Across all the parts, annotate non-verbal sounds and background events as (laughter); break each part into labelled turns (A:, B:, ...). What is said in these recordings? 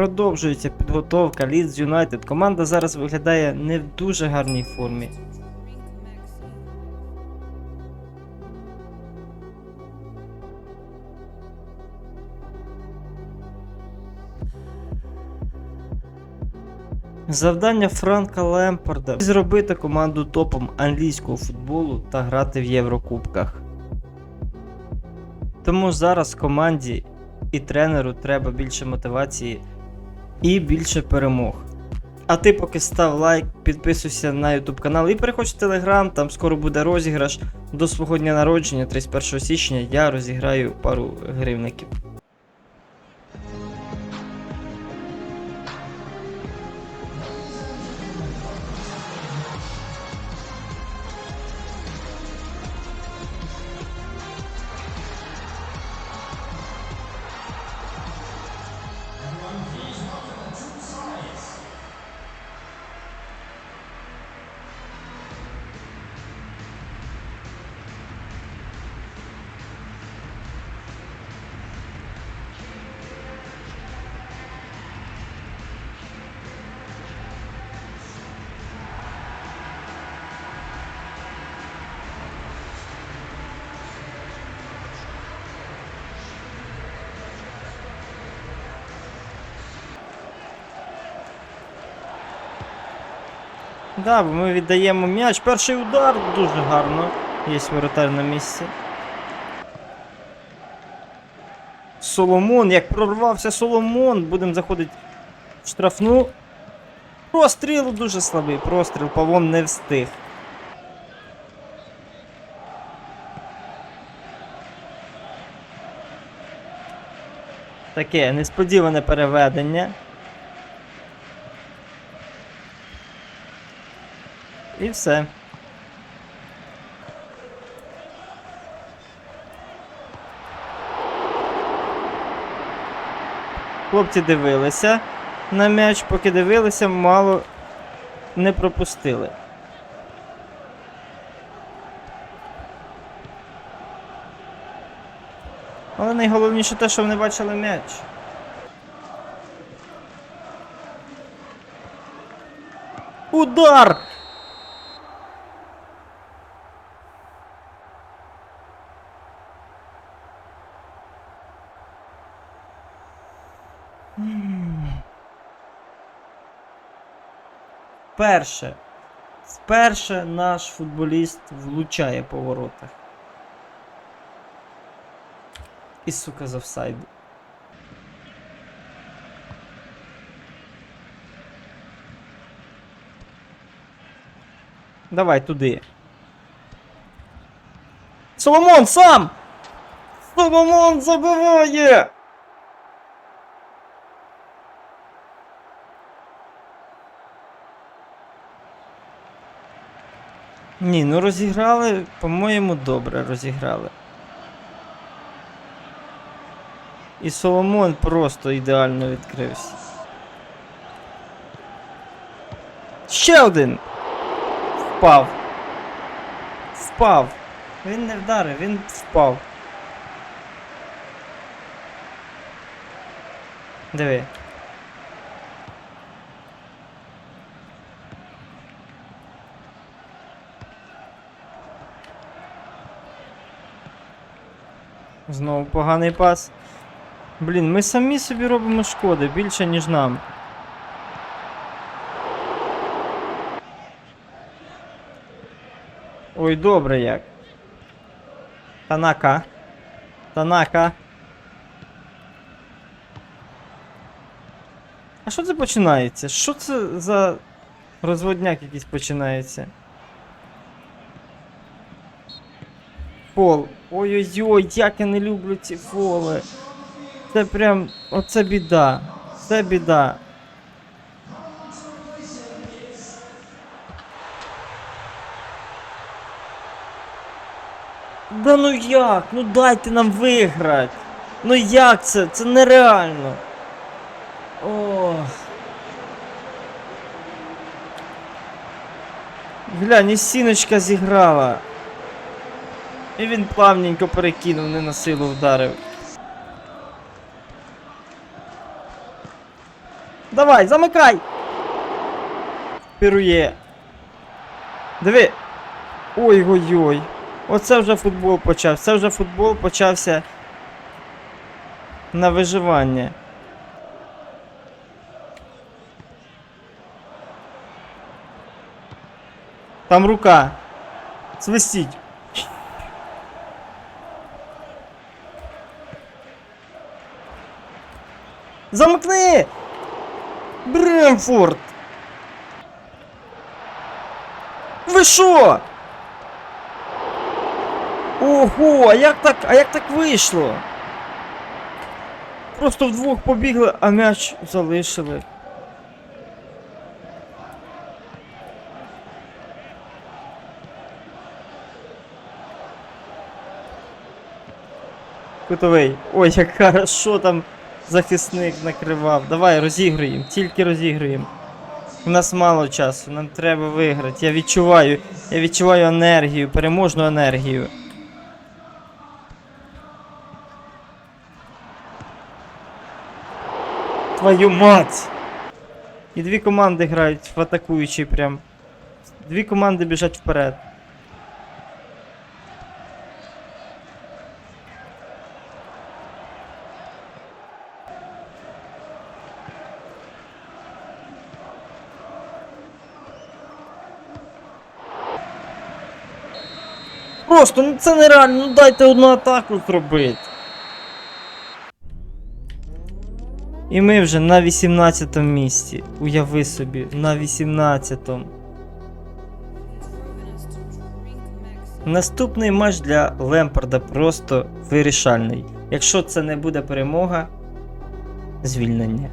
A: Продовжується підготовка Leeds Юнайтед. Команда зараз виглядає не в дуже гарній формі. Завдання Франка Лемпарда зробити команду топом англійського футболу та грати в Єврокубках. Тому зараз команді і тренеру треба більше мотивації і більше перемог. А ти поки став лайк, підписуйся на YouTube канал і переходь в Telegram, там скоро буде розіграш. До свого дня народження, 31 січня, я розіграю пару гривників. Да, ми віддаємо м'яч. Перший удар дуже гарно. Є воротар на місці. Соломон, як прорвався Соломон, будемо заходити в штрафну. Простріл дуже слабий, простріл, Павлон не встиг. Таке несподіване переведення. І все. Хлопці дивилися на м'яч, поки дивилися, мало не пропустили. Але найголовніше те, що вони бачили м'яч. Удар! Вперше. Вперше наш футболіст влучає по воротах. І сука з офсайду. Давай туди. Соломон сам! Соломон забиває! Ні, ну розіграли, по-моєму, добре розіграли. І Соломон просто ідеально відкрився. Ще один! Впав. Впав. Він не вдарив, він впав. Диви. Знову поганий пас. Блін, ми самі собі робимо шкоди більше, ніж нам. Ой, добре як. Танака. Танака. А що це починається? Що це за розводняк якийсь починається? Фол. Ой-ой-ой, як я не люблю ці фоли. Це прям. Оце біда. Це біда. Да ну як? Ну дайте нам виграти. Ну як це? Це нереально. Ох. Глянь, і сіночка зіграла. І він плавненько перекинув, не на силу вдарив. Давай, замикай! Пірує. Диви. Ой-ой-ой. Оце вже футбол почався. Це вже футбол почався на виживання. Там рука. Свистіть. Замкни! Бремфорд! Ви що? Ого, а як так, а як так вийшло? Просто вдвох побігли, а м'яч залишили. Кутовий. Ой, як хорошо (laughs) там захисник накривав. Давай, розігруємо, тільки розігруємо. У нас мало часу, нам треба виграти. Я відчуваю, я відчуваю енергію, переможну енергію. Твою мать! І дві команди грають в атакуючий прям. Дві команди біжать вперед. Просто, ну це нереально, ну дайте одну атаку зробити. І ми вже на 18 місці. Уяви собі, на 18-му. Наступний матч для Лемпарда просто вирішальний. Якщо це не буде перемога, звільнення.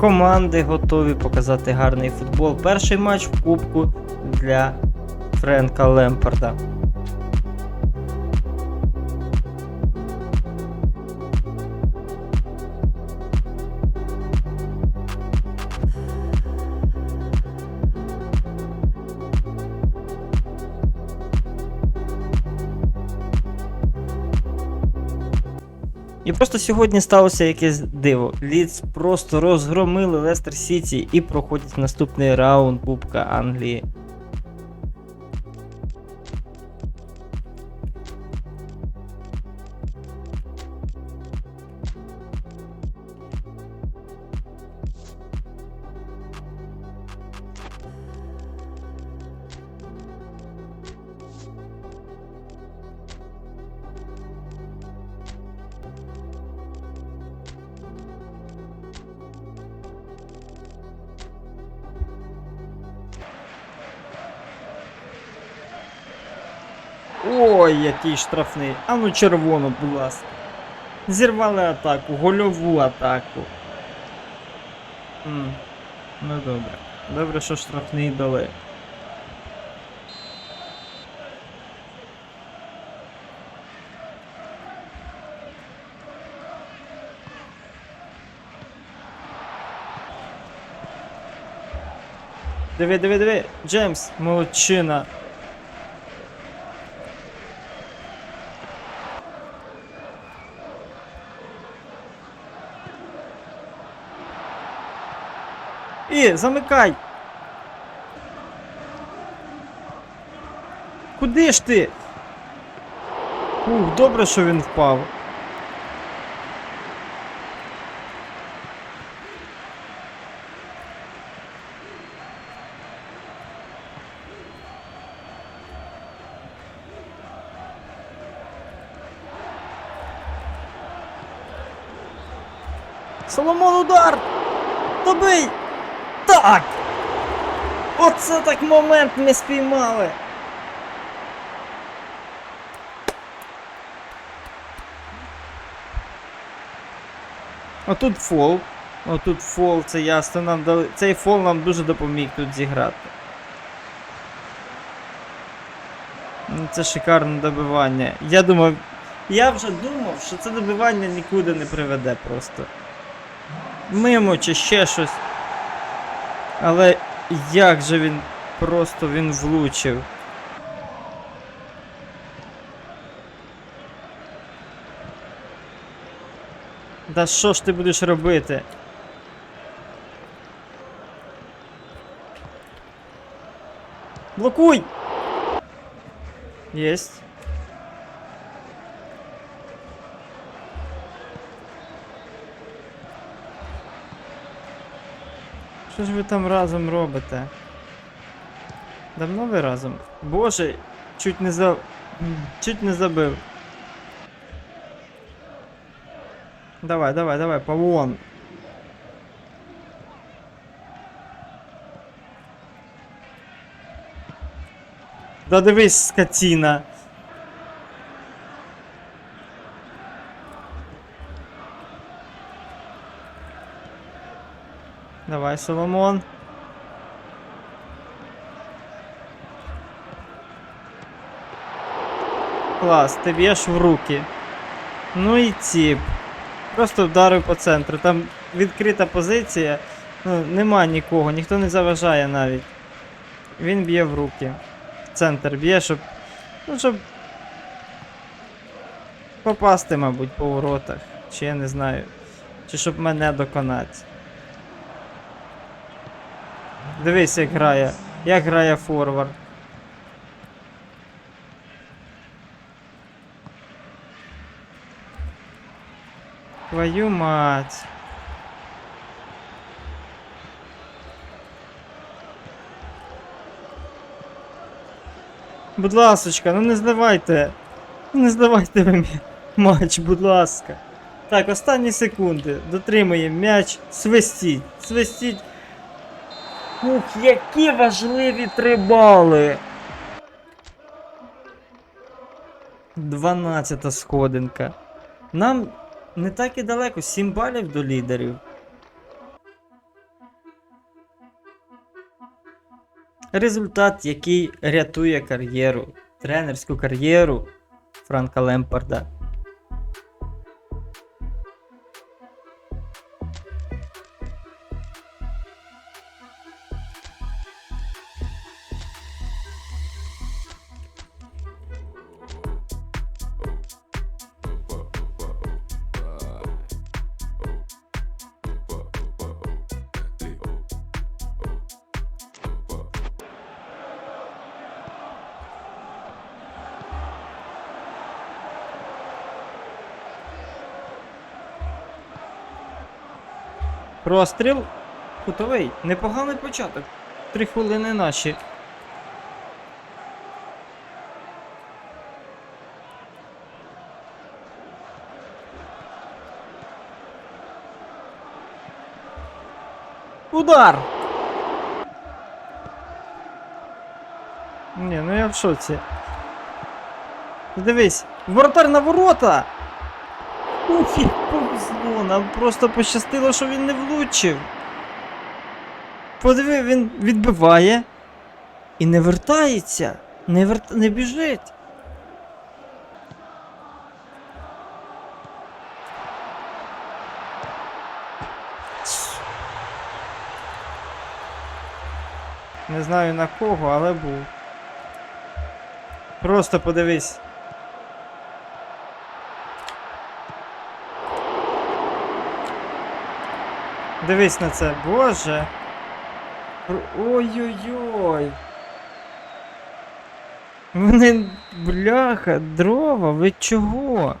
A: Команди готові показати гарний футбол. Перший матч в кубку для Френка Лемпарда. Просто сьогодні сталося якесь диво. Ліц просто розгромили Лестер Сіті і проходять наступний раунд Кубка Англії. Ой, який штрафний. А ну червоно, будь ласка. Зірвали атаку, гольову атаку. М, Ну добре. Добре, що штрафний дали. Диви, диви, диви, Джеймс, молодчина. І, замикай! Куди ж ти? Ух, добре, що він впав. Соломон удар! Добий! Так! Оце так момент ми спіймали! Отут фол. Отут фол, це ясно нам дали. Цей фол нам дуже допоміг тут зіграти. Ну, Це шикарне добивання. Я думав. Я вже думав, що це добивання нікуди не приведе просто. мимо чи ще щось. Але як же він просто він влучив. Да що ж ти будеш робити? Блокуй! Єсть. Що ж ви там разом робите? Давно ви разом? Боже, чуть не за. Чуть не забив. Давай, давай, давай, павон. Да дивись, скотина. Давай, Соломон. Клас, ти б'єш в руки. Ну і ціп. Просто вдарив по центру. Там відкрита позиція. Ну, нема нікого, ніхто не заважає навіть. Він б'є в руки. В центр б'є, щоб. Ну, щоб. Попасти, мабуть, по воротах. Чи я не знаю. Чи щоб мене доконати. Дивись, як грає. Як грає форвард. Твою мать. Будь ласочка, ну не здавайте. Ну Не здавайте ви матч, будь ласка. Так, останні секунди. Дотримуємо м'яч. Свистіть. Свистіть. Ух, які важливі три бали. 12 сходинка. Нам не так і далеко, 7 балів до лідерів. Результат, який рятує кар'єру, тренерську кар'єру Франка Лемпарда. Простріл. Кутовий. Непоганий початок. Три хвилини наші. Удар! Ні, ну я в шоці. Дивись, воротар на ворота! Ух, як повезло, нам просто пощастило, що він не влучив. Подиви, він відбиває і не вертається. Не, верт... не біжить. Не знаю на кого, але був. Просто подивись. Дивись на це, боже. Ой-ой-ой. Вони, бляха, дрова, ви чого?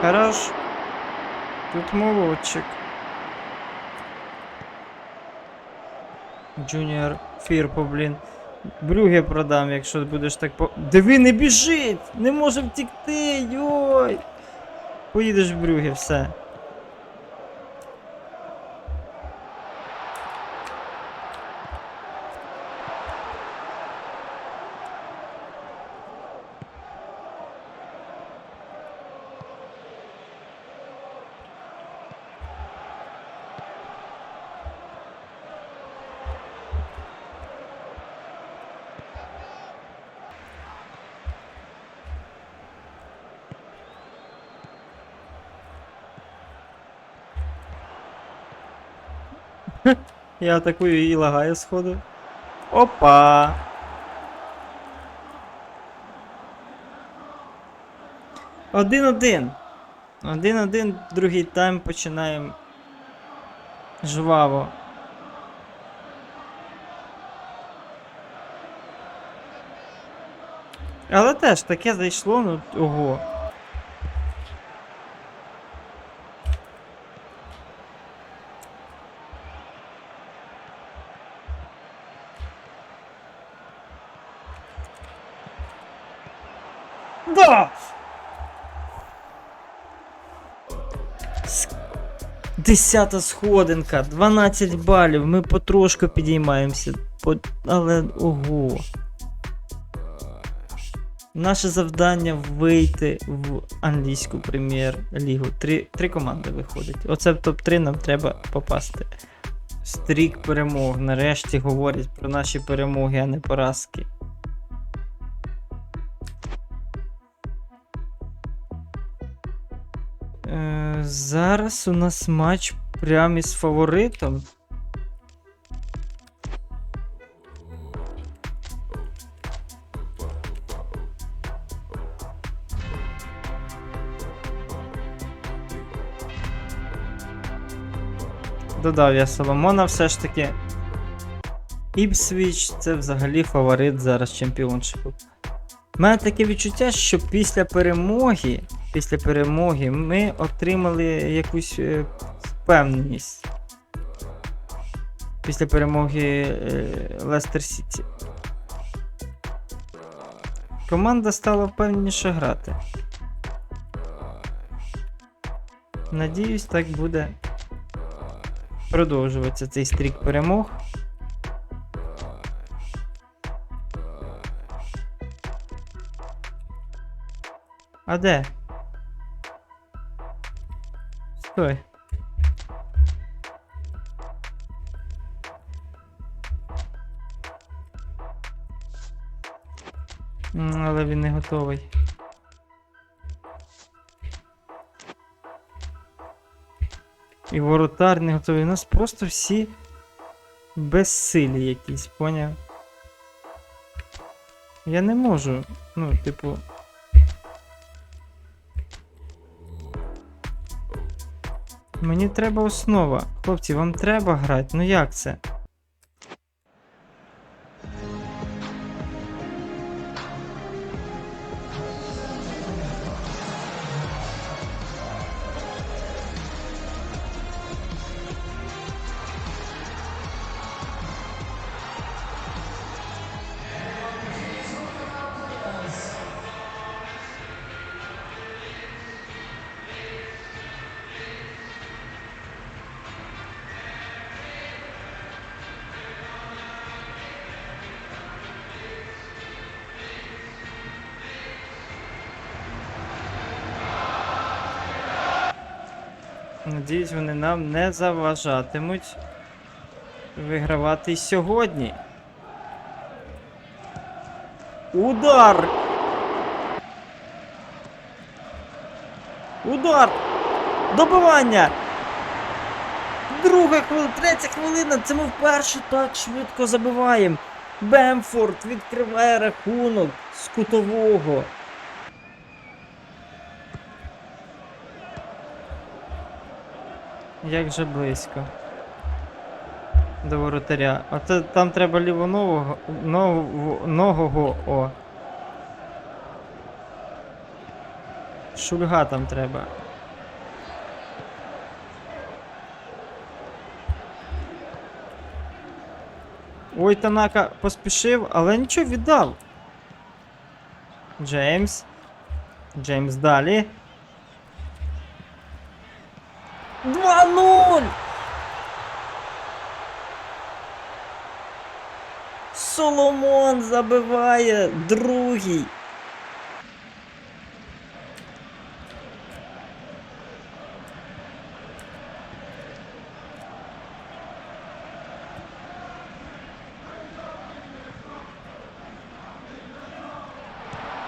A: Хорош. Тут молодчик. Джуніор Фірпо, блін. Брюге продам, якщо будеш так по. Диви, не біжить! Не може втікти! Йой! Поїдеш в Брюге, все. (laughs) Я атакую і лагаю сходу. Опа! Один-один. Один-один, другий тайм починаємо жваво. Але теж таке зайшло, ну ого. Да! Десята сходинка, 12 балів, ми потрошку підіймаємося. По... Але ого. Наше завдання вийти в англійську прем'єр-лігу. Три, три команди виходить. Оце в топ-3 нам треба попасти. Стрік перемог. Нарешті говорять про наші перемоги, а не поразки. Е, зараз у нас матч прямо із фаворитом. Додав я Соломона все ж таки. Іпсвіч це взагалі фаворит зараз чемпіоншипу. У мене таке відчуття, що після перемоги, після перемоги ми отримали якусь е, впевненість. Після перемоги е, Лестер Сіті. Команда стала впевненіше грати. Надіюсь, так буде продовжуватися цей стрік перемог. А де? Стой. Але він не готовий. І воротар не готовий. У нас просто всі безсилі якісь, поняв? Я не можу. Ну, типу. Мені треба основа. Хлопці, вам треба грати. Ну як це? Надіюсь, вони нам не заважатимуть вигравати сьогодні. Удар! Удар! Добивання! Друга хвилина, третя хвилина, це ми вперше так швидко забиваємо. Бемфорд відкриває рахунок з кутового. Як же близько. До воротаря. Оце там треба лівонового нового, ногого о. Шульга там треба. Ой, Танака поспішив, але нічого віддав. Джеймс. Джеймс далі. 2-0! Соломон забиває другий.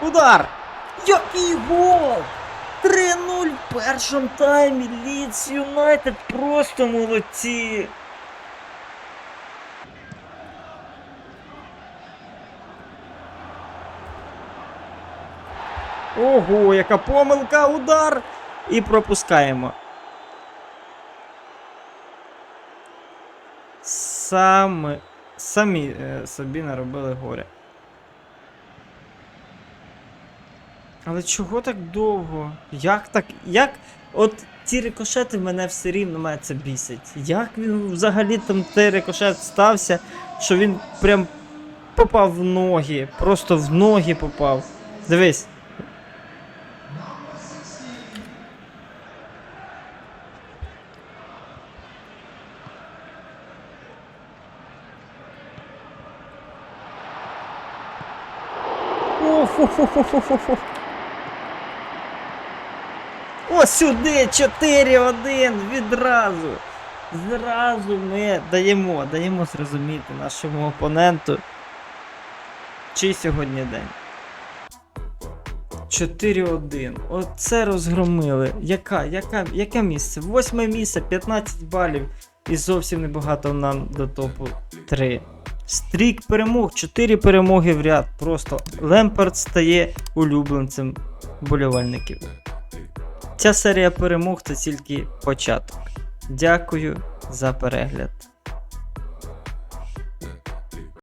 A: Удар! Який гол! 0 в першому таймі Лідс Юнайтед просто молодці. Ого, яка помилка, удар! І пропускаємо. Саме самі е, собі наробили горя. Але чого так довго? Як так? Як. От ці рикошети мене все рівно мене це бісить. Як він взагалі там той рикошет стався, що він прям попав в ноги. Просто в ноги попав. Дивись. Оф-оф-оф-оф-оф. О, сюди! 4-1 відразу. Зразу ми даємо, даємо зрозуміти нашому опоненту. Чий сьогодні день. 4-1. Оце розгромили. Яка, яка, яке місце? Восьме місце, 15 балів. І зовсім небагато нам до топу 3. Стрік перемог, 4 перемоги в ряд. Просто Лемпард стає улюбленцем болівальників. Ця серія перемог це тільки початок. Дякую за перегляд.